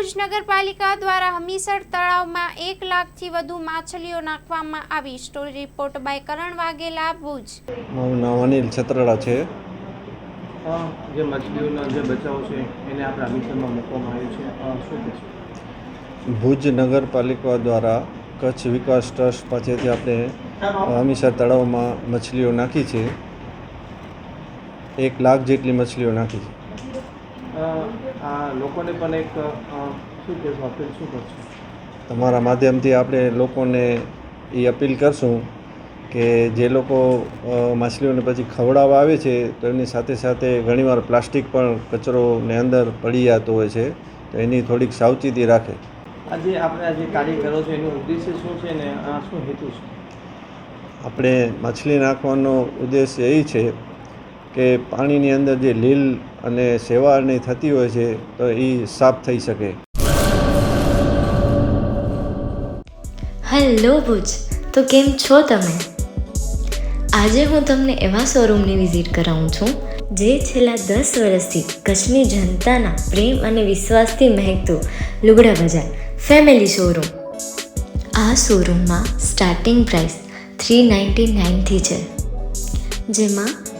ભુજ નગરપાલિકા દ્વારા હમીસર તળાવમાં એક લાખથી વધુ માછલીઓ નાખવામાં આવી. Story report by Karan Vaghela Bhuj. મારું નામ અનિલ છત્રડા છે. જે મછલીઓના જે બચાવ છે એને આપણે હમીસરમાં મૂકવામાં આવ્યું છે? ભુજ નગરપાલિકા દ્વારા કચ્છ વિકાસ ટ્રસ્ટ પાસેથી આપણે હમીસર તળાવમાં મછલીઓ નાખી છે. એક લાખ જેટલી મછલીઓ નાખી છે. આ લોકોને પણ એક શું કહેશો અપીલ શું કરશો? તમારા માધ્યમથી આપણે લોકોને એ અપીલ કરશું કે જે લોકો માછલીઓને પછી ખવડાવવા આવે છે તો એમની સાથે સાથે ઘણીવાર પ્લાસ્ટિક પણ કચરોને અંદર પડી જતો હોય છે તો એની થોડીક સાવચેતી રાખે. આજે આપણે આજે કાર્ય કરો છો એનો ઉદ્દેશ્ય શું છે ને આ શું હેતુ છે? આપણે માછલી નાખવાનો ઉદ્દેશ્ય એ છે કે પાણીની અંદર જે લીલ અને સેવાળની થતી હોય છે, તો એ સાફ થઈ શકે. હેલો ભુજ, તો કેમ છો તમે? આજે હું તમને એવા શોરૂમની વિઝિટ કરાવું છું, જે છેલ્લા દસ વર્ષથી કચ્છની જનતાના પ્રેમ અને વિશ્વાસથી મહેકતું લુગડા બજાર ફેમિલી શોરૂમ. આ શોરૂમમાં સ્ટાર્ટિંગ પ્રાઇસ થ્રી નાઇન્ટી નાઇનથી છે, જેમાં